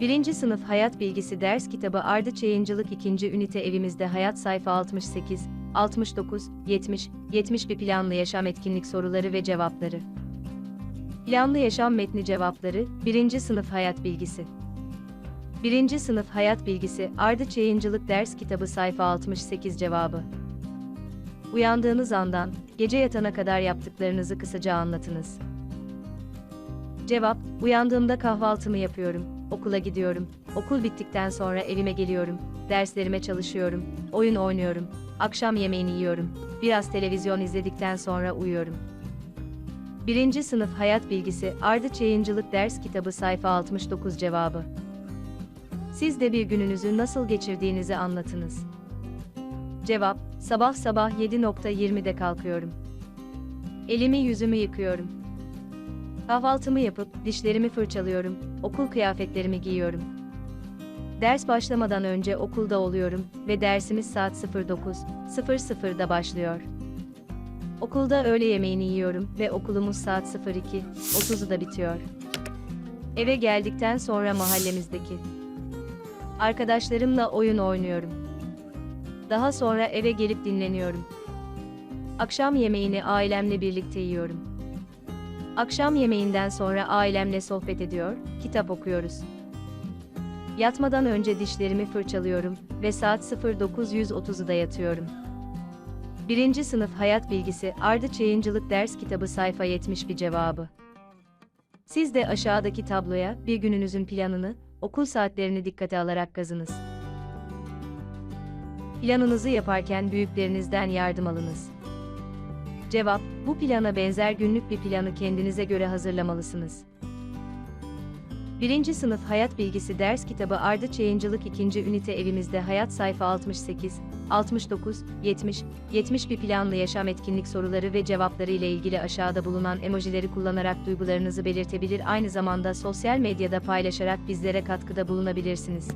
1. Sınıf Hayat Bilgisi Ders Kitabı Ardıç Yayıncılık 2. Ünite Evimizde Hayat Sayfa 68, 69, 70, 70 bir planlı yaşam etkinlik soruları ve cevapları. Planlı yaşam metni cevapları 1. Sınıf Hayat Bilgisi 1. Sınıf Hayat Bilgisi Ardıç Yayıncılık Ders Kitabı Sayfa 68 cevabı Uyandığınız andan, gece yatana kadar yaptıklarınızı kısaca anlatınız. Cevap, uyandığımda kahvaltımı yapıyorum, okula gidiyorum, okul bittikten sonra evime geliyorum, derslerime çalışıyorum, oyun oynuyorum, akşam yemeğini yiyorum, biraz televizyon izledikten sonra uyuyorum. 1. Sınıf Hayat Bilgisi Ardıç Yayıncılık Ders Kitabı Sayfa 69 cevabı Siz de bir gününüzü nasıl geçirdiğinizi anlatınız. Cevap, sabah sabah 7.20'de kalkıyorum. Elimi yüzümü yıkıyorum. Kahvaltımı yapıp dişlerimi fırçalıyorum, okul kıyafetlerimi giyiyorum. Ders başlamadan önce okulda oluyorum ve dersimiz saat 09.00'da başlıyor. Okulda öğle yemeğini yiyorum ve okulumuz saat 02.30'da bitiyor. Eve geldikten sonra mahallemizdeki arkadaşlarımla oyun oynuyorum. Daha sonra eve gelip dinleniyorum. Akşam yemeğini ailemle birlikte yiyorum. Akşam yemeğinden sonra ailemle sohbet ediyor, kitap okuyoruz. Yatmadan önce dişlerimi fırçalıyorum ve saat 09.30'da yatıyorum. 1. Sınıf Hayat Bilgisi Ardıç Yayıncılık Ders Kitabı Sayfa 71 cevabı. Siz de aşağıdaki tabloya bir gününüzün planını, okul saatlerini dikkate alarak kazınız. Planınızı yaparken büyüklerinizden yardım alınız. Cevap, bu plana benzer günlük bir planı kendinize göre hazırlamalısınız. 1. Sınıf Hayat Bilgisi Ders Kitabı Ardıç Yayıncılık 2. Ünite Evimizde Hayat Sayfa 68, 69, 70, 70 bir planlı yaşam etkinlik soruları ve cevapları ile ilgili aşağıda bulunan emojileri kullanarak duygularınızı belirtebilir aynı zamanda sosyal medyada paylaşarak bizlere katkıda bulunabilirsiniz.